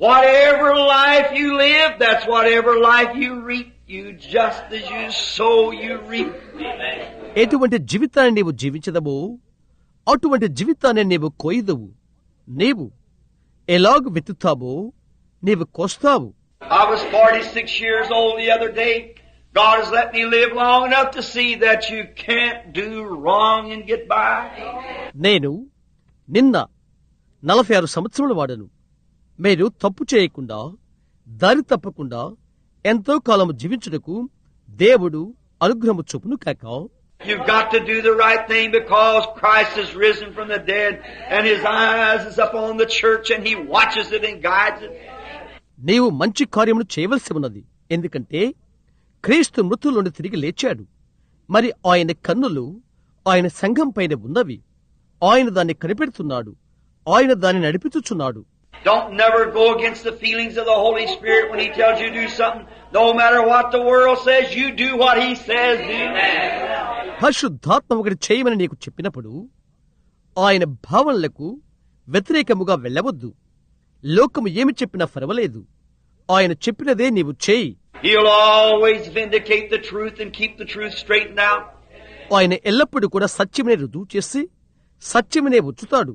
Whatever life you live, that's whatever life you reap. You just as you sow, you reap. Amen. ఎటువంటి జీవితాన్ని నీవు జీవించదవో అటువంటి జీవితాన్ని నీవు కోయదవు నీవు ఎలాగ వెతుతావో నీవు కోస్తావు I was 46 years old the other day. God has let me live long enough to see that you can't do wrong and get by. నేను నిన్న నలభై ఆరు సంవత్సరముల వాడను మీరు తప్పు చేయకుండా దారి తప్పకుండా ఎంతో కాలము జీవించుటకు దేవుడు అనుగ్రహము చూపును కాక. You've got to do the right thing because Christ has risen from the dead and His eyes is upon the church and He watches it and guides it. నీవు మంచి కార్యమును చేయవలసి ఉన్నది. ఎందుకంటే క్రీస్తు మృతుల నుండి తిరిగి లేచాడు. మరి ఆయన కన్నులు ఆయన సంఘం పైన ఉన్నవి. ఆయన దాన్ని కనిపెడుతున్నాడు. ఆయన దాన్ని నడిపించుచున్నాడు. Don't never go against the feelings of the Holy Spirit when He tells you to do something. No matter what the world says, you do what He says. పరిశుద్ధాత్మ ఒకటి చేయమని నీకు చెప్పినప్పుడు ఆయన భావనలకు వ్యతిరేకముగా వెళ్ళవద్దు లోకము ఏమి చెప్పినా పర్వాలేదు ఆయన చెప్పినదే నీవు చేయి He'll always vindicate the truth and keep the truth straightened out. ఆయన ఎల్లప్పుడూ కూడా సత్యమనే రుజువు చేసి సత్యమనే ఉంచుతాడు